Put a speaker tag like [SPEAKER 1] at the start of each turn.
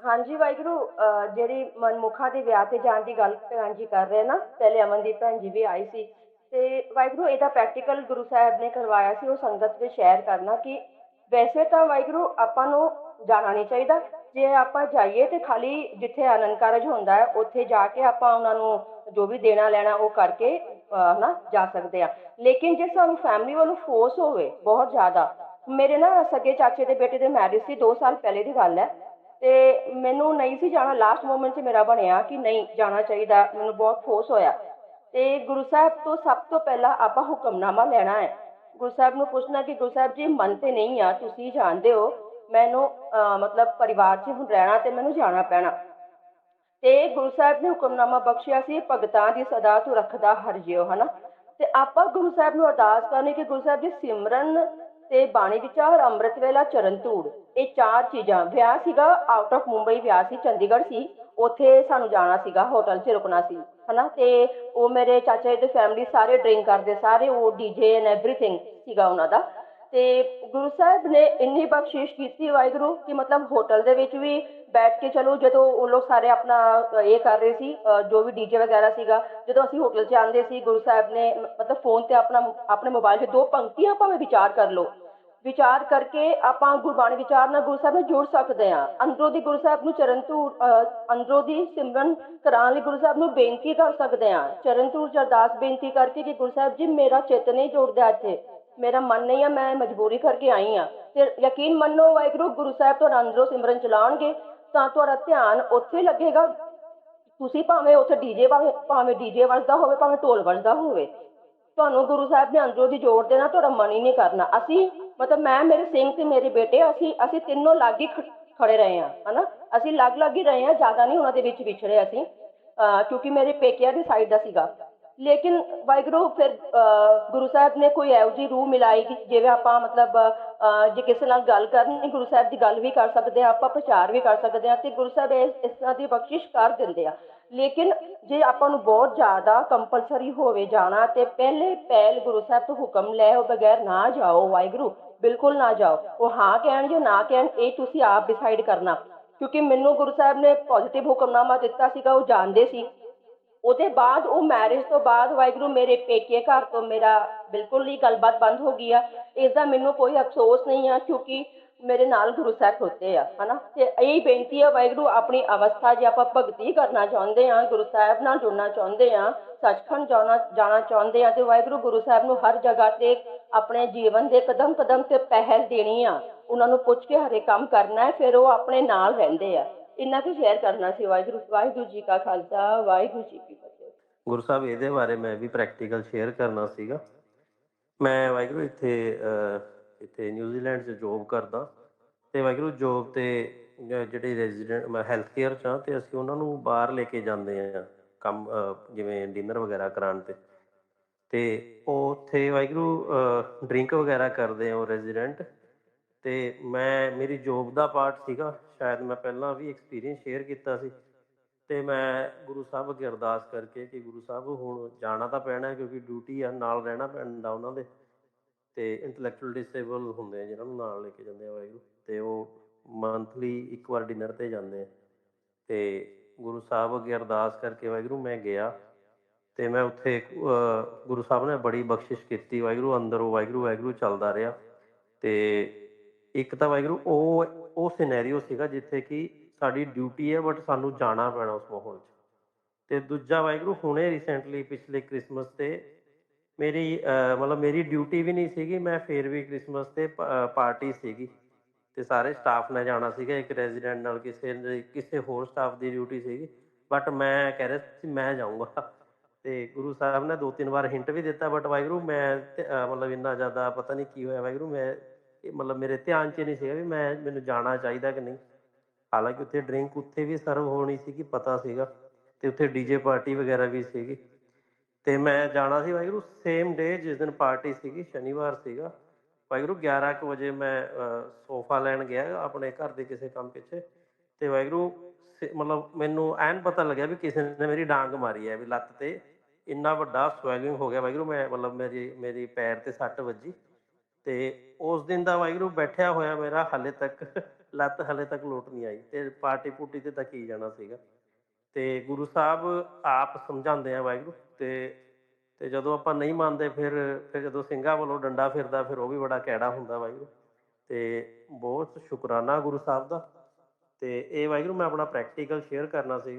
[SPEAKER 1] ਹਾਂਜੀ ਵਾਹਿਗੁਰੂ, ਅਹ ਜਿਹੜੀ ਮਨਮੁਖਾ ਦੇ ਵਿਆਹ ਤੇ ਜਾਣ ਦੀ ਗੱਲ ਭੈਣ ਜੀ ਕਰ ਰਹੇ ਨਾ, ਪਹਿਲੇ ਅਮਨਦੀਪ ਭੈਣ ਜੀ ਵੀ ਆਈ ਸੀ ਤੇ ਵਾਹਿਗੁਰੂ ਇਹਦਾ ਪ੍ਰੈਕਟੀਕਲ ਗੁਰੂ ਸਾਹਿਬ ਨੇ ਕਰਵਾਇਆ ਸੀ, ਉਹ ਸੰਗਤ ਵਿੱਚ ਸ਼ੇਅਰ ਕਰਨਾ ਕਿ ਵੈਸੇ ਤਾਂ ਵਾਹਿਗੁਰੂ ਆਪਾਂ ਨੂੰ ਜਾਣਾ ਨਹੀਂ ਚਾਹੀਦਾ, ਜੇ ਆਪਾਂ ਜਾਈਏ ਤੇ ਖਾਲੀ ਜਿੱਥੇ ਆਨੰਦ ਕਾਰਜ ਹੁੰਦਾ ਹੈ, ਉੱਥੇ ਜਾ ਕੇ ਆਪਾਂ ਉਹਨਾਂ ਨੂੰ ਜੋ ਵੀ ਦੇਣਾ ਲੈਣਾ ਉਹ ਕਰਕੇ, ਅਹ ਜਾ ਸਕਦੇ ਆ ਲੇਕਿਨ ਜੇ ਸਾਨੂੰ ਫੈਮਿਲੀ ਵੱਲੋਂ ਫੋਰਸ ਹੋਵੇ ਬਹੁਤ ਜ਼ਿਆਦਾ, ਮੇਰੇ ਨਾ ਸਗੇ ਚਾਚੇ ਦੇ ਬੇਟੇ ਦੇ ਮੈਰਿਜ ਸੀ 2 ਸਾਲ ਪਹਿਲੇ ਦੀ ਗੱਲ ਹੈ ਤੇ ਮੈਨੂੰ ਨਹੀਂ ਸੀ ਜਾਣਾ ਲਾਸਟ ਮੂਮੈਂਟ 'ਚ ਮੇਰਾ ਬਣਿਆ ਕਿ ਨਹੀਂ ਜਾਣਾ ਚਾਹੀਦਾ, ਮੈਨੂੰ ਬਹੁਤ ਫੋਰਸ ਹੋਇਆ। ਤੇ ਗੁਰੂ ਸਾਹਿਬ ਤੋਂ ਸਭ ਤੋਂ ਪਹਿਲਾਂ ਆਪਾਂ ਹੁਕਮਨਾਮਾ ਲੈਣਾ ਹੈ। ਗੁਰੂ ਸਾਹਿਬ ਨੂੰ ਪੁੱਛਣਾ ਕਿ ਗੁਰੂ ਸਾਹਿਬ ਜੀ, ਮਨ ਤੇ ਨਹੀਂ ਆ, ਤੁਸੀਂ ਜਾਣਦੇ ਹੋ, ਮੈਨੂੰ ਮਤਲਬ ਪਰਿਵਾਰ 'ਚ ਹੁਣ ਰਹਿਣਾ ਤੇ ਮੈਨੂੰ ਜਾਣਾ ਪੈਣਾ। ਤੇ ਗੁਰੂ ਸਾਹਿਬ ਨੇ ਹੁਕਮਨਾਮਾ ਬਖਸ਼ਿਆ ਸੀ, ਭਗਤਾਂ ਦੀ ਸਦਾ ਤੂੰ ਰੱਖਦਾ ਹਰ ਜਿਉ, ਹਨਾ? ਤੇ ਆਪਾਂ ਗੁਰੂ ਸਾਹਿਬ ਨੂੰ ਅਰਦਾਸ ਕਰਨੀ ਕਿ ਗੁਰੂ ਸਾਹਿਬ ਜੀ, ਸਿਮਰਨ ਤੇ ਬਾਣੀ ਵਿਚਾਰ ਅੰਮ੍ਰਿਤ ਵੇਲਾ ਚਰਨ ਧੂੜ। ਇਹ ਚਾਰ ਚੀਜ਼ਾਂ। ਵਿਆਹ ਸੀਗਾ ਆਊਟ ਆਫ ਮੁੰਬਈ ਵਿਆਹ ਸੀ, ਚੰਡੀਗੜ੍ਹ ਸੀ। ਉੱਥੇ ਸਾਨੂੰ ਜਾਣਾ ਸੀਗਾ ਹੋਟਲ 'ਚ ਰੁਕਣਾ ਸੀ, ਹਨਾ? ਤੇ ਉਹ ਮੇਰੇ ਚਾਚਾ ਜੀ ਦੀ ਫੈਮਿਲੀ ਸਾਰੇ ਡਰਿੰਕ ਕਰਦੇ, ਸਾਰੇ ਉਹ ਡੀਜੇ ਐਂਡ ਐਵਰੀਥਿੰਗ ਸੀਗਾ ਉਹਨਾਂ ਦਾ। ਤੇ ਗੁਰੂ ਸਾਹਿਬ ਨੇ ਇੰਨੀ ਬਖਸ਼ਿਸ਼ ਕੀਤੀ ਵਾਹਿਗੁਰੂ ਕਿ ਮਤਲਬ ਹੋਟਲ ਦੇ ਵਿੱਚ ਵੀ ਬੈਠ ਕੇ ਚਲੋ, ਜਦੋਂ ਉਹ ਲੋਕ ਸਾਰੇ ਆਪਣਾ ਇਹ ਕਰ ਰਹੇ ਸੀ ਜੋ ਵੀ ਡੀਜੇ ਵਗੈਰਾ ਸੀਗਾ, ਜਦੋਂ ਅਸੀਂ ਹੋਟਲ 'ਚ ਆਉਂਦੇ ਸੀ, ਗੁਰੂ ਸਾਹਿਬ ਨੇ ਮਤਲਬ ਫੋਨ ਤੇ ਆਪਣਾ, ਆਪਣੇ ਮੋਬਾਈਲ 'ਚ ਦੋ ਪੰਕਤੀਆਂ ਭਾਵੇਂ ਵਿਚਾਰ ਕਰ ਲਓ। ਵਿਚਾਰ ਕਰਕੇ ਆਪਾਂ ਗੁਰਬਾਣੀ ਵਿਚਾਰ ਨਾਲ ਗੁਰੂ ਸਾਹਿਬ ਨਾਲ ਜੁੜ ਸਕਦੇ ਹਾਂ। ਅੰਦਰੋਂ ਦੀ ਗੁਰੂ ਸਾਹਿਬ ਨੂੰ ਚਰਨ ਧੂੜ ਅੰਦਰੋਂ ਦੀ ਸਿਮਰਨ ਕਰਾਉਣ ਲਈ ਗੁਰੂ ਸਾਹਿਬ ਨੂੰ ਬੇਨਤੀ ਕਰ ਸਕਦੇ ਹਾਂ। ਚਰਨ ਧੂੜ ਚ ਬੇਨਤੀ ਕਰਕੇ ਕਿ ਗੁਰੂ ਸਾਹਿਬ ਜੀ, ਮੇਰਾ ਚਿੱਤ ਨਹੀਂ ਜੋੜਦਾ ਇੱਥੇ। ਮੇਰਾ ਮਨ ਨਹੀਂ ਆ, ਮੈਂ ਮਜਬੂਰੀ ਕਰਕੇ ਆਈ ਆ ਤੇ ਯਕੀਨ ਮੰਨੋ, ਵਾਹਿਗੁਰੂ, ਗੁਰੂ ਸਾਹਿਬ ਤੁਹਾਡਾ ਅੰਦਰੋਂ ਸਿਮਰਨ ਚਲਾਉਣਗੇ, ਤਾਂ ਤੁਹਾਡਾ ਧਿਆਨ ਉੱਥੇ ਲੱਗੇਗਾ। ਤੁਸੀਂ ਭਾਵੇਂ ਉੱਥੇ ਡੀਜੇ ਭਾਵੇਂ ਭਾਵੇਂ ਡੀਜੇ ਵੱਜਦਾ ਹੋਵੇ, ਭਾਵੇਂ ਢੋਲ ਵੱਜਦਾ ਹੋਵੇ। ਤੁਹਾਨੂੰ ਗੁਰੂ ਸਾਹਿਬ ਨੇ ਅੰਦਰੋਂ ਦੀ ਜੋੜ ਦੇਣਾ, ਤੁਹਾਡਾ ਮਨ ਹੀ ਨਹੀਂ ਕਰਨਾ। ਅਸੀਂ ਮਤਲਬ ਮੈਂ, ਮੇਰੇ ਸਿੰਘ ਤੇ ਮੇਰੇ ਬੇਟੇ, ਅਸੀਂ ਅਸੀਂ ਤਿੰਨੋਂ ਲੱਗ ਹੀ ਖੜੇ ਰਹੇ ਹਾਂ, ਹਨਾ? ਅਸੀਂ ਲੱਗ ਲੱਗ ਹੀ ਰਹੇ ਹਾਂ, ਜ਼ਿਆਦਾ ਨਹੀਂ ਉਹਨਾਂ ਦੇ ਵਿੱਚ ਵਿਛੜੇ ਅਸੀਂ ਕਿਉਂਕਿ ਮੇਰੇ ਪੇਕਿਆਂ ਦੀ ਸਾਈਡ ਦਾ ਸੀਗਾ। ਲੇਕਿਨ ਵਾਹਿਗੁਰੂ ਫਿਰ ਗੁਰੂ ਸਾਹਿਬ ਨੇ ਕੋਈ ਇਹੋ ਜਿਹੀ ਰੂਹ ਮਿਲਾਈ ਕਿ ਜਿਵੇਂ ਆਪਾਂ ਮਤਲਬ ਜੇ ਕਿਸੇ ਨਾਲ ਗੱਲ ਕਰਨੀ, ਗੁਰੂ ਸਾਹਿਬ ਦੀ ਗੱਲ ਵੀ ਕਰ ਸਕਦੇ ਆ ਆਪਾਂ ਪ੍ਰਚਾਰ ਵੀ ਕਰ ਸਕਦੇ ਆ ਤੇ ਗੁਰੂ ਸਾਹਿਬ ਇਸ ਇਸ ਤਰ੍ਹਾਂ ਦੀ ਬਖਸ਼ਿਸ਼ ਕਰ ਦਿੰਦੇ ਆ। ਲੇਕਿਨ ਜੇ ਆਪਾਂ ਨੂੰ ਬਹੁਤ ਜ਼ਿਆਦਾ ਕੰਪਲਸਰੀ ਹੋਵੇ ਜਾਣਾ ਤੇ ਪਹਿਲੇ ਪਹਿਲ ਗੁਰੂ ਸਾਹਿਬ ਤੋਂ ਹੁਕਮ ਲੈ ਉਹ ਬਗੈਰ ਨਾ ਜਾਓ ਵਾਹਿਗੁਰੂ। ਬਿਲਕੁਲ ਨਾ ਜਾਓ। ਉਹ ਹਾਂ ਕਹਿਣ ਜਾਂ ਨਾ ਕਹਿਣ, ਇਹ ਤੁਸੀਂ ਆਪ ਡਿਸਾਈਡ ਕਰਨਾ। ਕਿਉਂਕਿ ਮੈਨੂੰ ਗੁਰੂ ਸਾਹਿਬ ਨੇ ਪੋਜ਼ਿਟਿਵ ਹੁਕਮਨਾਮਾ ਦਿੱਤਾ ਸੀਗਾ, ਉਹ ਜਾਣਦੇ ਸੀ। ਉਹਦੇ ਬਾਅਦ, ਉਹ ਮੈਰਿਜ ਤੋਂ ਬਾਅਦ ਵਾਹਿਗੁਰੂ ਮੇਰੇ ਪੇਕੇ ਘਰ ਤੋਂ ਮੇਰਾ ਬਿਲਕੁਲ ਹੀ ਗੱਲਬਾਤ ਬੰਦ ਹੋ ਗਈ ਆ। ਇਸ ਦਾ ਮੈਨੂੰ ਕੋਈ ਅਫਸੋਸ ਨਹੀਂ ਆ, ਕਿਉਂਕਿ ਮੇਰੇ ਨਾਲ ਗੁਰੂ ਸਾਹਿਬ ਖੋਤੇ ਆ, ਹਨਾ? ਤੇ ਇਹ ਬੇਨਤੀ ਆ, ਵਾਹਿਗੁਰੂ ਆਪਣੀ ਅਵਸਥਾ ਜੇ ਆਪਾਂ ਭਗਤੀ ਕਰਨਾ ਚਾਹੁੰਦੇ ਆ, ਗੁਰੂ ਸਾਹਿਬ ਨਾਲ ਜੁੜਨਾ ਚਾਹੁੰਦੇ ਆ, ਸੱਚਖੰਡ ਜਾਣਾ ਜਾਣਾ ਚਾਹੁੰਦੇ ਆ, ਤੇ ਵਾਹਿਗੁਰੂ ਗੁਰੂ ਸਾਹਿਬ ਨੂੰ ਹਰ ਜਗ੍ਹਾ ਤੇ ਆਪਣੇ ਜੀਵਨ ਦੇ ਕਦਮ ਕਦਮ ਤੇ ਪਹਿਲ ਦੇਣੀ ਆ, ਉਹਨਾਂ ਨੂੰ ਪੁੱਛ ਕੇ ਹਰੇ ਕੰਮ ਕਰਨਾ ਹੈ, ਫਿਰ ਉਹ ਆਪਣੇ ਨਾਲ ਰਹਿੰਦੇ ਆ। ਇੰਨਾ ਕੁ ਸ਼ੇਅਰ ਕਰਨਾ ਸੀ ਵਾਹਿਗੁਰੂ ਵਾਹਿਗੁਰੂ ਜੀ ਕਾ ਖਾਲਸਾ, ਵਾਹਿਗੁਰੂ ਜੀ ਕੀ ਫਤਿਹ।
[SPEAKER 2] ਗੁਰੂ ਸਾਹਿਬ, ਇਹਦੇ ਬਾਰੇ ਮੈਂ ਵੀ ਪ੍ਰੈਕਟੀਕਲ ਸ਼ੇਅਰ ਕਰਨਾ ਸੀਗਾ। ਮੈਂ ਵਾਹਿਗੁਰੂ ਇੱਥੇ ਅਹ, ਇੱਥੇ ਨਿਊਜ਼ੀਲੈਂਡ 'ਚ ਜੋਬ ਕਰਦਾ ਤੇ ਵਾਹਿਗੁਰੂ ਜੋਬ ਤੇ ਜਿਹੜੇ ਰੈਜ਼ੀਡੈਂਟ ਮੈਂ ਹੈਲਥ ਕੇਅਰ 'ਚ ਹਾਂ ਤੇ ਅਸੀਂ ਉਹਨਾਂ ਨੂੰ ਬਾਹਰ ਲੈ ਕੇ ਜਾਂਦੇ ਆ ਕੰਮ ਜਿਵੇਂ ਡਿਨਰ ਵਗੈਰਾ ਕਰਾਉਣ ਤੇ। ਤੇ ਉਹ ਉੱਥੇ ਵਾਹਿਗੁਰੂ ਡਰਿੰਕ ਵਗੈਰਾ ਕਰਦੇ ਆ ਉਹ ਰੈਜ਼ੀਡੈਂਟ ਤੇ ਮੈਂ ਮੇਰੀ ਜੋਬ ਦਾ ਪਾਰਟ ਸੀਗਾ। ਸ਼ਾਇਦ ਮੈਂ ਪਹਿਲਾਂ ਵੀ ਐਕਸਪੀਰੀਅੰਸ ਸ਼ੇਅਰ ਕੀਤਾ ਸੀ। ਤੇ ਮੈਂ ਗੁਰੂ ਸਾਹਿਬ ਅੱਗੇ ਅਰਦਾਸ ਕਰਕੇ ਕਿ ਗੁਰੂ ਸਾਹਿਬ ਹੁਣ ਜਾਣਾ ਤਾਂ ਪੈਣਾ ਕਿਉਂਕਿ ਡਿਊਟੀ ਆ ਨਾਲ ਰਹਿਣਾ ਪੈਂਦਾ ਉਹਨਾਂ ਦੇ। ਤੇ ਇੰਟੈਲੈਕਚੁਅਲ ਡਿਸੇਬਲ ਹੁੰਦੇ ਆ, ਜਿਹਨਾਂ ਨੂੰ ਨਾਲ ਲੈ ਕੇ ਜਾਂਦੇ ਆ ਵਾਹਿਗੁਰੂ, ਤੇ ਉਹ ਮੰਥਲੀ ਇੱਕ ਵਾਰ ਡਿਨਰ ਤੇ ਜਾਂਦੇ ਆ। ਤੇ ਗੁਰੂ ਸਾਹਿਬ ਅੱਗੇ ਅਰਦਾਸ ਕਰਕੇ ਵਾਹਿਗੁਰੂ, ਮੈਂ ਗਿਆ ਤੇ ਮੈਂ ਉੱਥੇ ਗੁਰੂ ਸਾਹਿਬ ਨੇ ਬੜੀ ਬਖਸ਼ਿਸ਼ ਕੀਤੀ ਵਾਹਿਗੁਰੂ, ਅੰਦਰੋਂ ਵਾਹਿਗੁਰੂ ਵਾਹਿਗੁਰੂ ਚੱਲਦਾ ਰਿਹਾ। ਤੇ ਇੱਕ ਤਾਂ ਵਾਹਿਗੁਰੂ, ਉਹ ਉਹ ਸਿਨੈਰੀਓ ਸੀਗਾ ਜਿੱਥੇ ਕਿ ਸਾਡੀ ਡਿਊਟੀ ਹੈ ਬਟ ਸਾਨੂੰ ਜਾਣਾ ਪੈਣਾ ਉਸ ਮਾਹੌਲ 'ਚ। ਤੇ ਦੂਜਾ ਵਾਹਿਗੁਰੂ, ਹੁਣੇ ਰੀਸੈਂਟਲੀ ਪਿਛਲੇ ਕ੍ਰਿਸਮਸ ਤੇ ਮੇਰੀ ਮਤਲਬ ਮੇਰੀ ਡਿਊਟੀ ਵੀ ਨਹੀਂ ਸੀਗੀ, ਮੈਂ ਫੇਰ ਵੀ ਕ੍ਰਿਸਮਸ ਤੇ ਪਾਰਟੀ ਸੀਗੀ। ਤੇ ਸਾਰੇ ਸਟਾਫ ਨੇ ਜਾਣਾ ਸੀਗਾ, ਇੱਕ ਰੈਜ਼ੀਡੈਂਟ ਨਾਲ ਕਿਸੇ ਕਿਸੇ ਹੋਰ ਸਟਾਫ ਦੀ ਡਿਊਟੀ ਸੀਗੀ। ਬਟ ਮੈਂ ਕਹਿ ਰਿਹਾ ਸੀ, ਮੈਂ ਜਾਊਂਗਾ। ਤੇ ਗੁਰੂ ਸਾਹਿਬ ਨੇ ਦੋ ਤਿੰਨ ਵਾਰ ਹਿੰਟ ਵੀ ਦਿੱਤਾ ਬਟ ਵਾਹਿਗੁਰੂ, ਮੈਂ ਮਤਲਬ ਇੰਨਾ ਜ਼ਿਆਦਾ ਪਤਾ ਨਹੀਂ ਕੀ ਹੋਇਆ, ਵਾਹਿਗੁਰੂ, ਮੈਂ, ਇਹ ਮਤਲਬ ਮੇਰੇ ਧਿਆਨ 'ਚ ਨਹੀਂ ਸੀਗਾ ਵੀ ਮੈਂ, ਮੈਨੂੰ ਜਾਣਾ ਚਾਹੀਦਾ ਕਿ ਨਹੀਂ। ਹਾਲਾਂਕਿ ਉੱਥੇ ਡਰਿੰਕ ਉੱਥੇ ਵੀ ਸਰਵ ਹੋਣੀ ਸੀ ਕਿ ਪਤਾ ਸੀਗਾ। ਤੇ ਉੱਥੇ ਡੀਜੇ ਪਾਰਟੀ ਵਗੈਰਾ ਵੀ ਸੀਗੀ। ਤੇ ਮੈਂ ਜਾਣਾ ਸੀ ਵਾਹਿਗੁਰੂ ਸੇਮ ਡੇ ਜਿਸ ਦਿਨ ਪਾਰਟੀ ਸੀਗੀ, ਸ਼ਨੀਵਾਰ ਸੀਗਾ। ਵਾਹਿਗੁਰੂ 11 ਕੁ ਵਜੇ ਮੈਂ ਸੋਫਾ ਲੈਣ ਗਿਆ ਆਪਣੇ ਘਰ ਦੇ ਕਿਸੇ ਕੰਮ ਪਿੱਛੇ। ਤੇ ਵਾਹਿਗੁਰੂ, ਸੇ- ਮਤਲਬ ਮੈਨੂੰ ਐਨ ਪਤਾ ਲੱਗਿਆ ਵੀ ਕਿਸੇ ਨੇ ਮੇਰੀ ਡਾਂਗ ਮਾਰੀ ਹੈ ਵੀ ਲੱਤ ਤੇ। ਇੰਨਾ ਵੱਡਾ ਸਵੈਲਿੰਗ ਹੋ ਗਿਆ ਵਾਹਿਗੁਰੂ, ਮੈਂ ਮਤਲਬ ਮੇਰੀ ਮੇਰੀ ਪੈਰ ਤੇ ਸੱਟ ਵੱਜੀ। ਤੇ ਉਸ ਦਿਨ ਦਾ ਵਾਹਿਗੁਰੂ ਬੈਠਿਆ ਹੋਇਆ ਮੇਰਾ, ਹਾਲੇ ਤੱਕ, ਲੱਤ ਹਲੇ ਤੱਕ ਲੋਟ ਨਹੀਂ ਆਈ ਤੇ ਪਾਰਟੀ ਪੂਟੀ ਤੇ ਤਾਂ ਕੀ ਜਾਣਾ ਸੀਗਾ। ਤੇ ਗੁਰੂ ਸਾਹਿਬ ਆਪ ਸਮਝਾਉਂਦੇ ਆ ਵਾਹਿਗੁਰੂ ਤੇ ਤੇ ਜਦੋਂ ਆਪਾਂ ਨਹੀਂ ਮੰਨਦੇ ਫਿਰ ਫਿਰ ਜਦੋਂ ਸਿੰਘਾਂ ਵੱਲੋਂ ਡੰਡਾ ਫਿਰਦਾ ਫਿਰ ਉਹ ਵੀ ਬੜਾ ਕੈੜਾ ਹੁੰਦਾ ਵਾਹਿਗੁਰੂ। ਤੇ ਬਹੁਤ ਸ਼ੁਕਰਾਨਾ ਗੁਰੂ ਸਾਹਿਬ ਦਾ। ਤੇ ਇਹ ਵਾਹਿਗੁਰੂ ਮੈਂ ਆਪਣਾ ਪ੍ਰੈਕਟੀਕਲ ਸ਼ੇਅਰ ਕਰਨਾ ਸੀ